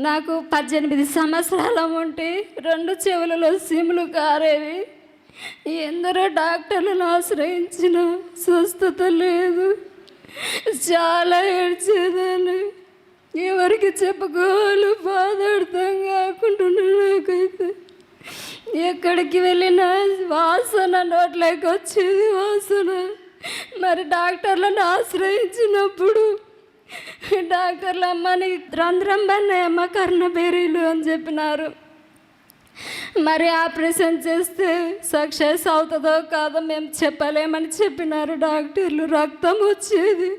నాకు పద్దెనిమిది సంవత్సరాల ఉంటే రెండు చెవులలో సిములు కారేవి. ఎందరో డాక్టర్లను ఆశ్రయించిన స్వస్థత లేదు. చాలా ఏడ్చేదాన్ని. ఎవరికి చెప్పుకోవాలి బాధ అర్థం కాకుండా నాకైతే. ఎక్కడికి వెళ్ళినా వాసన నోట్లోకి వచ్చేది వాసన. మరి డాక్టర్లను ఆశ్రయించినప్పుడు డాక్టర్లు అమ్మ నీకు రంధ్రం అమ్మ కర్ణబేరీలు అని చెప్పినారు. మరి ఆపరేషన్ చేస్తే సక్సెస్ అవుతుందో కాదో మేము చెప్పలేమని చెప్పినారు డాక్టర్లు. రక్తం వచ్చేది.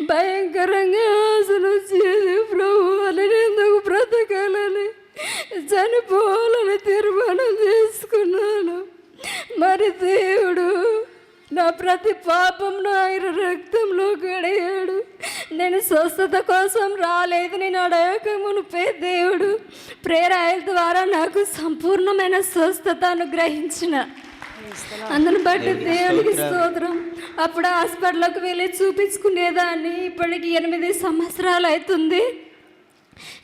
భయంకరంగా అసలు వచ్చేది. ప్రభు వాళ్ళని ఎందుకు బ్రతకాలని చనిపోవాలని తీర్మానం చేసుకున్నాను. మరి దేవుడు నా ప్రతి పాపం ఆయన రక్తంలో గడియాడు నేను స్వస్థత కోసం రాలేదు. నేను అడగక మునిపే దేవుడు ప్రేరాయల ద్వారా నాకు సంపూర్ణమైన స్వస్థత అనుగ్రహించిన. అందును బట్టి దేవునికి స్తోత్రం. అప్పుడు హాస్పిటల్కి వెళ్ళి చూపించుకునేదాన్ని. ఇప్పటికి ఎనిమిది సంవత్సరాలు అవుతుంది.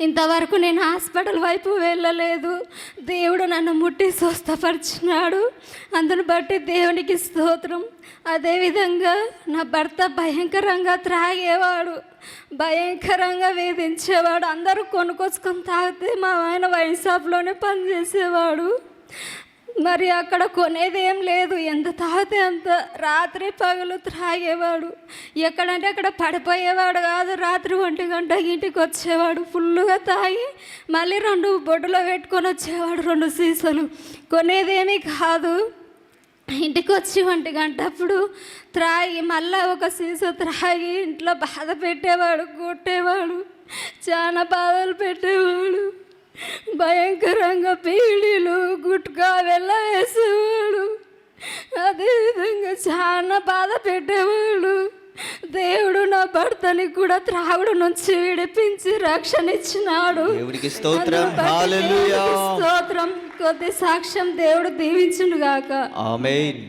ఇంతవరకు నేను హాస్పిటల్ వైపు వెళ్ళలేదు. దేవుడు నన్ను ముట్టి స్వస్థపరిచినాడు. అందును బట్టి దేవునికి స్తోత్రం. అదేవిధంగా నా భర్త భయంకరంగా త్రాగేవాడు భయంకరంగా వేధించేవాడు అందరూ కొనుక్కొచ్చుకొని తాగితే మా ఆయన వైన్ షాప్లోనే పనిచేసేవాడు. మరి అక్కడ కొనేది ఏం లేదు. ఎంత తాగితే అంత రాత్రి పగలు త్రాగేవాడు. ఎక్కడంటే అక్కడ పడిపోయేవాడు కాదు. రాత్రి ఒంటి గంట ఇంటికి వచ్చేవాడు. ఫుల్గా తాగి మళ్ళీ రెండు బొడ్డులో పెట్టుకొని వచ్చేవాడు. రెండు సీసాలు. కొనేదేమీ కాదు. ఇంటికి వచ్చి ఒంటి గంట అప్పుడు త్రాగి మళ్ళీ ఒక సీసా త్రాగి ఇంట్లో బాధ పెట్టేవాడు కొట్టేవాడు. చాలా బాధలు పెట్టేవాడు. భయంకరంగా పీడీలు గుట్కా వెళ్ళ వేసేవాడు. అదేవిధంగా చాలా బాధ పెట్టేవాడు. దేవుడు నా భర్తని కూడా త్రాగుడు నుంచి విడిపించి రక్షణ ఇచ్చినాడు. స్తోత్రం. కొద్ది సాక్ష్యం దేవుడు దీవించును గాక ఆమేన్.